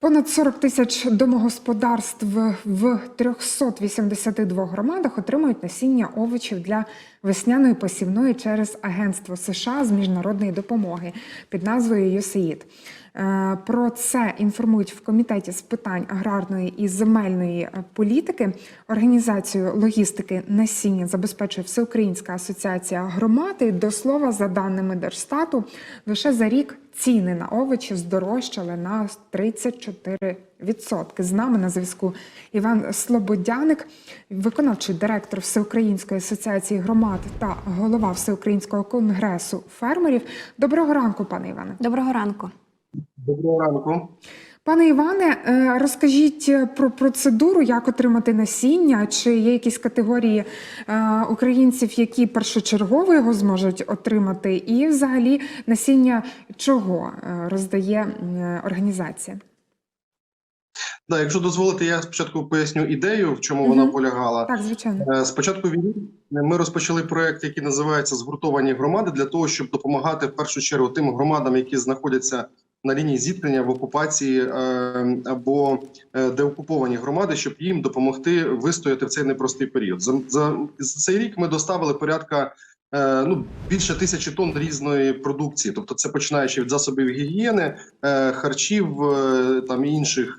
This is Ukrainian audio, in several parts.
Понад 40 тисяч домогосподарств в 382 громадах отримують насіння овочів для весняної посівної через Агентство США з міжнародної допомоги під назвою USAID. Е, Про це інформують в комітеті з питань аграрної і земельної е, політики. Організацію логістики насіння забезпечує Всеукраїнська асоціація громад. І, До слова, за даними Держстату, лише за рік ціни на овочі здорожчали на 34%. З нами на зв'язку Іван Слободяник, виконавчий директор Всеукраїнської асоціації громад та голова Всеукраїнського конгресу фермерів. Доброго ранку, пане Іване. Доброго ранку. Доброго ранку. Пане Іване, е, розкажіть про процедуру, як отримати насіння, чи є якісь категорії е, українців, які першочергово його зможуть отримати, і взагалі насіння чого е, роздає е, організація? Да, якщо дозволите, я спочатку поясню ідею, в чому Мгм. вона полягала. Так, звичайно. Е, Спочатку війни ми розпочали проект, який називається Згуртовані громади, для того, щоб допомагати в першу чергу тим громадам, які знаходяться на лінії зіткнення в окупації е, або е, деокуповані громади, щоб їм допомогти вистояти в цей непростий період. За, цей рік ми доставили порядка. Е, Ну, більше тисячі тонн різної продукції, тобто це починаючи від засобів гігієни, е, харчів е, там і інших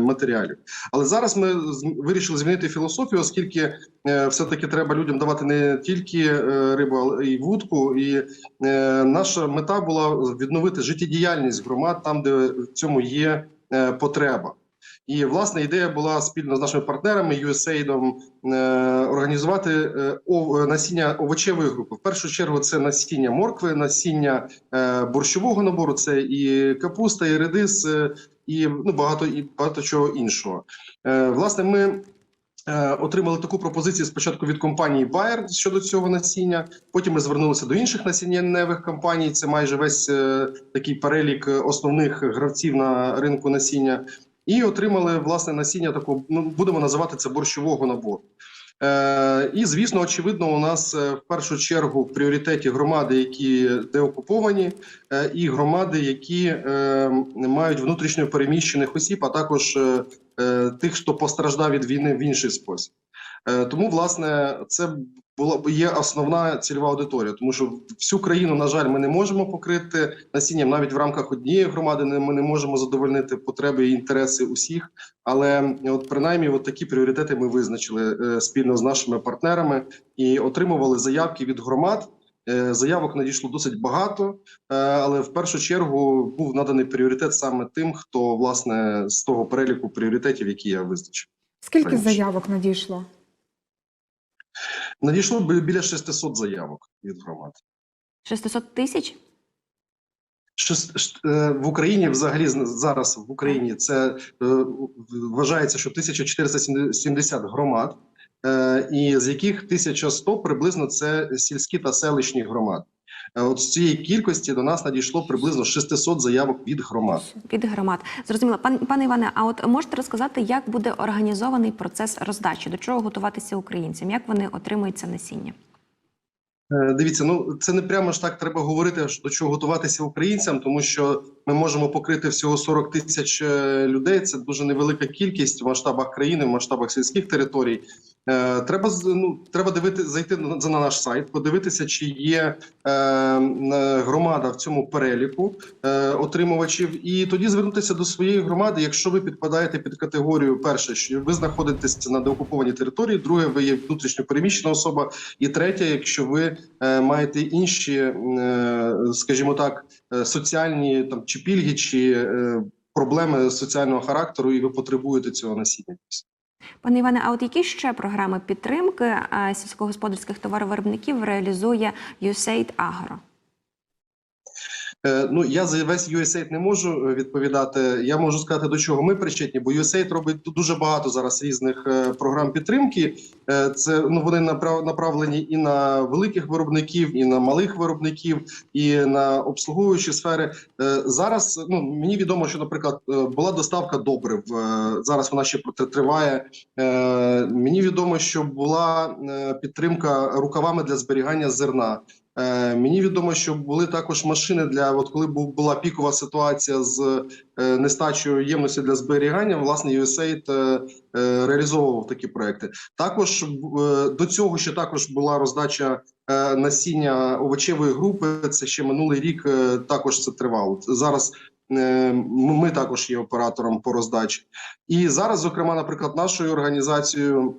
матеріалів. Але зараз ми вирішили змінити філософію, оскільки е, все-таки треба людям давати не тільки рибу, але й вудку. І наша мета була відновити життєдіяльність громад там, де в цьому є потреба. І власне ідея була спільно з нашими партнерами USAID е, організувати е, ов- насіння овочевої групи. В першу чергу це насіння моркви, насіння е, борщового набору, це і капуста, і редис, е, і ну багато і багато чого іншого. Е, власне, ми. е, Отримали таку пропозицію спочатку від компанії Bayer щодо цього насіння. Потім ми звернулися до інших насіннєвих компаній. Це майже весь е, такий перелік е, основних гравців на ринку насіння, і отримали власне насіння такого. Ну будемо називати це борщового набору. Е, і звісно, очевидно, у нас е, в першу чергу в пріоритеті громади, які деокуповані, е, і громади, які е, мають внутрішньо переміщених осіб, а також е, е, тих, хто постраждав від війни в інший спосіб. Е, тому, власне, це була є основна цільова аудиторія, тому що всю країну, на жаль, ми не можемо покрити насінням навіть в рамках однієї громади. Ми не можемо задовольнити потреби і інтереси усіх. Але от принаймні, от такі пріоритети ми визначили е, спільно з нашими партнерами і отримували заявки від громад. Е, Заявок надійшло досить багато, але в першу чергу був наданий пріоритет саме тим, хто власне з того переліку пріоритетів, які я визначив. Скільки Конечно. заявок надійшло? Надійшло біля 600 заявок від громад. 600 тисяч? Е, в Україні взагалі зараз в Україні це е, вважається, що 1470 громад, е, і з яких 1100 приблизно це сільські та селищні громади. Е, От з цієї кількості до нас надійшло приблизно 600 заявок від громад. Від громад. Зрозуміло. Пан, пане Іване, а от можете розказати, як буде організований процес роздачі? До чого готуватися українцям? Як вони отримують це насіння? Е, Дивіться, ну це не прямо ж так треба говорити, до чого готуватися українцям, тому що ми можемо покрити всього 40 тисяч е, людей. Це дуже невелика кількість в масштабах країни, в масштабах сільських територій. Е, Треба ну треба дивити зайти на за на наш сайт, подивитися, чи є е, е, громада в цьому переліку е, отримувачів, і тоді звернутися до своєї громади, якщо ви підпадаєте під категорію, перше, що ви знаходитесь на деокупованій території, друге, ви є внутрішньо переміщена особа, і третє, якщо ви е, маєте інші, е, скажімо так, е, соціальні там чи пільги, чи е, проблеми соціального характеру, і ви потребуєте цього насіння. Пане Іване, а от які ще програми підтримки сільськогосподарських товаровиробників реалізує USAID Agro? Е, Ну я за весь USAID не можу е, відповідати. Я можу сказати, до чого ми причетні, бо USAID робить дуже багато зараз різних е, програм підтримки. Це ну вони направ- направлені і на великих виробників, і на малих виробників, і на обслуговуючі сфери. Зараз ну мені відомо, що, наприклад, була доставка добрив. Зараз вона ще триває. Мені відомо, що була підтримка рукавами для зберігання зерна. Е, Мені відомо, що були також машини для от коли бу- була пікова ситуація з е, нестачею ємності для зберігання. Власне, USAID е, реалізовував такі проекти. Також до цього ще також була роздача насіння овочевої групи. Це ще минулий рік також це тривало. Зараз ми також є оператором по роздачі. І зараз, зокрема, наприклад, нашою організацією.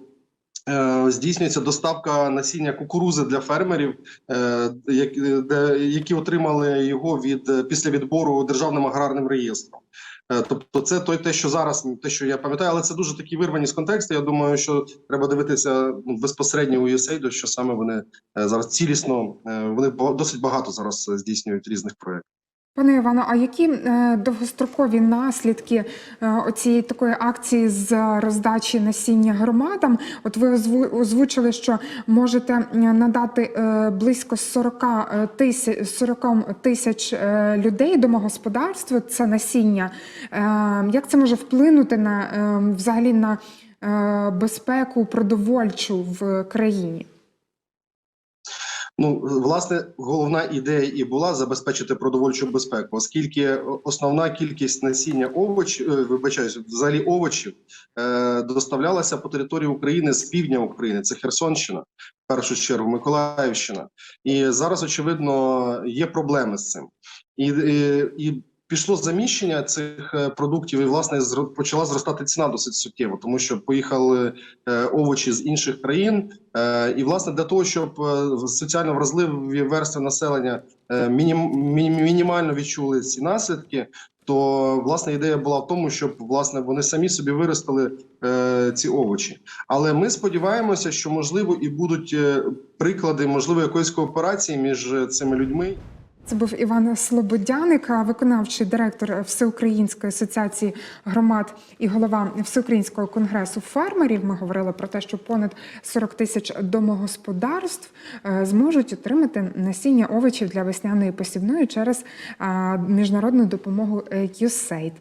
Е, Здійснюється доставка насіння кукурузи для фермерів, е, де- які отримали його від е, після відбору державним аграрним реєстром. Е, Тобто, це той те, що зараз те, що я пам'ятаю, але це дуже такі вирвані з контексту. Я думаю, що треба дивитися ну, безпосередньо у USAID, що саме вони е, зараз цілісно е, вони досить багато зараз е, здійснюють різних проєктів. Пане Івано, а які е, довгострокові наслідки е, оцієї такої акції з роздачі насіння громадам? От ви озвучили, що можете е, надати близько 40 тисяч 40 тисяч людей домогосподарств. Це насіння. Як це може вплинути на взагалі на безпеку продовольчу в країні? Ну, власне, головна ідея і була забезпечити продовольчу безпеку, оскільки основна кількість насіння овочів, е, вибачаюсь, взагалі овочів е, доставлялася по території України з півдня України. Це Херсонщина, в першу чергу, Миколаївщина. І зараз, очевидно, є проблеми з цим. І, і, і пішло заміщення цих е, продуктів, і власне почала зростати ціна досить суттєво, тому що поїхали е, овочі з інших країн. Е, І власне для того, щоб соціально вразливі верстви населення мінім, міні- мінімально відчули ці наслідки, то власне ідея була в тому, щоб власне вони самі собі виростили е, ці овочі. Але ми сподіваємося, що можливо і будуть приклади можливо якоїсь кооперації між цими людьми. Це був Іван Слободяник, виконавчий директор Всеукраїнської асоціації громад і голова Всеукраїнського конгресу фермерів. Ми говорили про те, що понад 40 тисяч домогосподарств е, зможуть отримати насіння овочів для весняної посівної через міжнародну допомогу е, USAID.